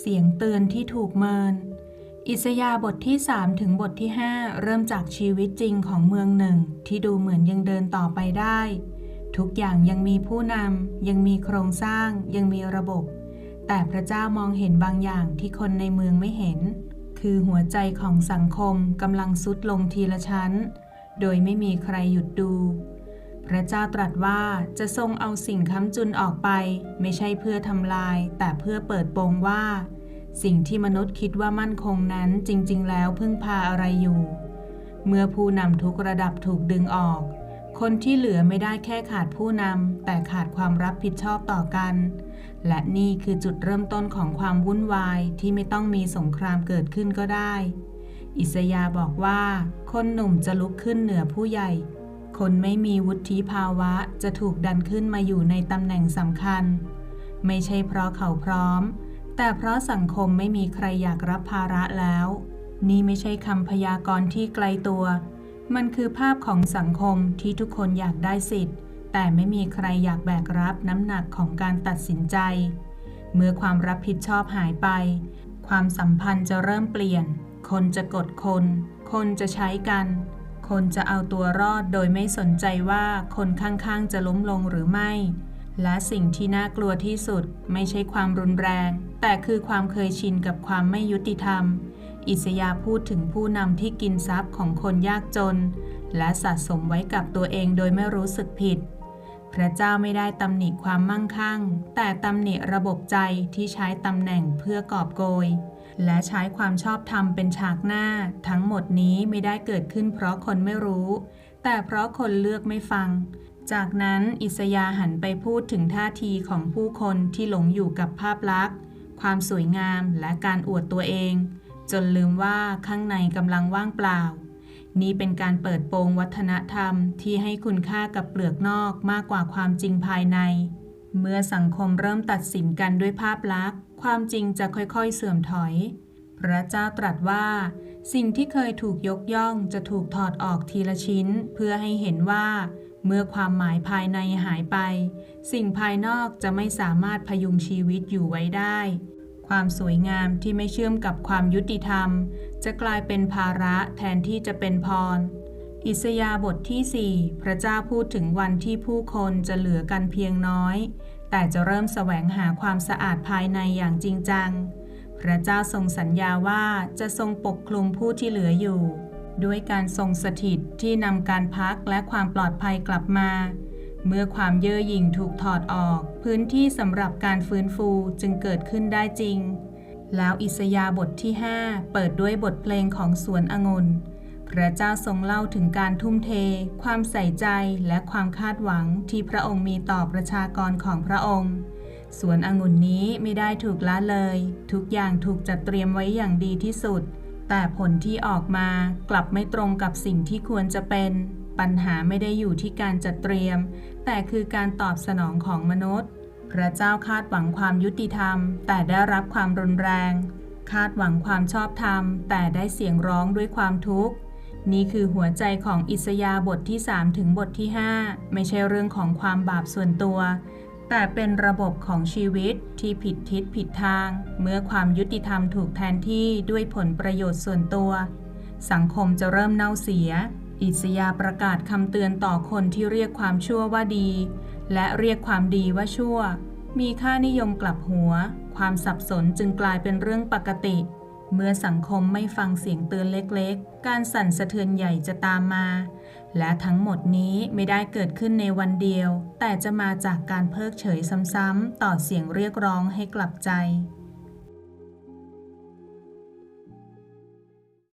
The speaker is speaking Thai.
เสียงเตือนที่ถูกเมิน อิสยาบทที่ 3 ถึงบทที่ 5 เริ่มจากชีวิตจริงของเมืองหนึ่ง ที่ดูเหมือนยังเดินต่อไปได้ ทุกอย่างยังมีผู้นำ ยังมีโครงสร้าง ยังมีระบบ แต่พระเจ้ามองเห็นบางอย่างที่คนในเมืองไม่เห็น คือหัวใจของสังคมกำลังซุดลงทีละชั้น โดยไม่มีใครหยุดดูพระเจ้าตรัสว่าจะทรงเอาสิ่งค้ำจุนออกไป ไม่ใช่เพื่อทำลาย แต่เพื่อเปิดโปงว่า สิ่งที่มนุษย์คิดว่ามั่นคงนั้นจริง ๆ แล้วพึ่งพาอะไรอยู่ เมื่อผู้นำทุกระดับถูกดึงออก คนที่เหลือไม่ได้แค่ขาดผู้นำแต่ขาดความรับผิดชอบต่อกัน และนี่คือจุดเริ่มต้นของความวุ่นวายที่ไม่ต้องมีสงครามเกิดขึ้นก็ได้ อิสยาบอกว่า คนหนุ่มจะลุกขึ้นเหนือผู้ใหญ่ คนไม่มีวุฒิภาวะจะถูกดันขึ้นมาอยู่ในตำแหน่งสำคัญ ไม่ใช่เพราะเขาพร้อม แต่เพราะสังคมไม่มีใครอยากรับภาระแล้ว นี่ไม่ใช่คำพยากรณ์ที่ไกลตัว มันคือภาพของสังคมที่ทุกคนอยากได้สิทธิ์ แต่ไม่มีใครอยากแบกรับน้ำหนักของการตัดสินใจ เมื่อความรับผิดชอบหายไป ความสัมพันธ์จะเริ่มเปลี่ยน คนจะกดคน คนจะใช้กัน คนจะเอาตัวรอดโดยไม่สนใจว่าคนข้างๆจะล้มลงหรือไม่ และสิ่งที่น่ากลัวที่สุดไม่ใช่ความรุนแรง แต่คือความเคยชินกับความไม่ยุติธรรม อิสยาพูดถึงผู้นำที่กินทรัพย์ของคนยากจน และสะสมไว้กับตัวเองโดยไม่รู้สึกผิด พระเจ้าไม่ได้ตำหนิความมั่งคั่ง แต่ตำหนิระบบใจที่ใช้ตำแหน่งเพื่อกอบโกย และใช้ความชอบธรรมเป็นฉากหน้า ทั้งหมดนี้ไม่ได้เกิดขึ้นเพราะคนไม่รู้ แต่เพราะคนเลือกไม่ฟัง จากนั้นอิสยาหันไปพูดถึงท่าทีของผู้คนที่หลงอยู่กับภาพลักษณ์ ความสวยงามและการอวดตัวเอง จนลืมว่าข้างในกำลังว่างเปล่า นี่เป็นการเปิดโปงวัฒนธรรมที่ให้คุณค่ากับเปลือกนอกมากกว่าความจริงภายใน เมื่อสังคมเริ่มตัดสินกันด้วยภาพลักษณ์ ความจริงจะค่อยๆเสื่อมถอย พระเจ้าตรัสว่า สิ่งที่เคยถูกยกย่องจะถูกถอดออกทีละชิ้น เพื่อให้เห็นว่า เมื่อความหมายภายในหายไป สิ่งภายนอกจะไม่สามารถพยุงชีวิตอยู่ไว้ได้ ความสวยงามที่ไม่เชื่อมกับความยุติธรรม จะกลายเป็นภาระแทนที่จะเป็นพร อิสยาบทที่ 4 พระเจ้าพูดถึงวันที่ผู้คนจะเหลือกันเพียงน้อย แต่จะเริ่มแสวงหาความสะอาดภายในอย่างจริงจัง พระเจ้าทรงสัญญาว่าจะทรงปกคลุมผู้ที่เหลืออยู่ ด้วยการทรงสถิตที่นำการพักและความปลอดภัยกลับมา เมื่อความเย่อหยิ่งถูกถอดออก พื้นที่สำหรับการฟื้นฟูจึงเกิดขึ้นได้จริง แล้วอิสยาบทที่ 5 เปิดด้วยบทเพลงของสวนองุ่นพระเจ้าทรงเล่าถึงการทุ่มเท ความใส่ใจและความคาดหวังที่พระองค์มีต่อประชากรของพระองค์สวนองุ่นนี้ไม่ได้ถูกละเลย ทุกอย่างถูกจัดเตรียมไว้อย่างดีที่สุด แต่ผลที่ออกมากลับไม่ตรงกับสิ่งที่ควรจะเป็น ปัญหาไม่ได้อยู่ที่การจัดเตรียม แต่คือการตอบสนองของมนุษย์ พระเจ้าคาดหวังความยุติธรรม แต่ได้รับความรุนแรง คาดหวังความชอบธรรม แต่ได้เสียงร้องด้วยความทุกข์นี่คือหัวใจของอิสยาบทที่ 3 ถึงบทที่ 5 ไม่ใช่เรื่องของความบาปส่วนตัว แต่เป็นระบบของชีวิตที่ผิดทิศผิดทาง เมื่อความยุติธรรมถูกแทนที่ด้วยผลประโยชน์ส่วนตัว สังคมจะเริ่มเน่าเสีย อิสยาประกาศคำเตือนต่อคนที่เรียกความชั่วว่าดี และเรียกความดีว่าชั่ว มีค่านิยมกลับหัว ความสับสนจึงกลายเป็นเรื่องปกติ เมื่อสังคมไม่ฟังเสียงเตือนเล็กๆ การสั่นสะเทือนใหญ่จะตามมา และทั้งหมดนี้ไม่ได้เกิดขึ้นในวันเดียว แต่จะมาจากการเพิกเฉยซ้ำๆต่อเสียงเรียกร้องให้กลับใจ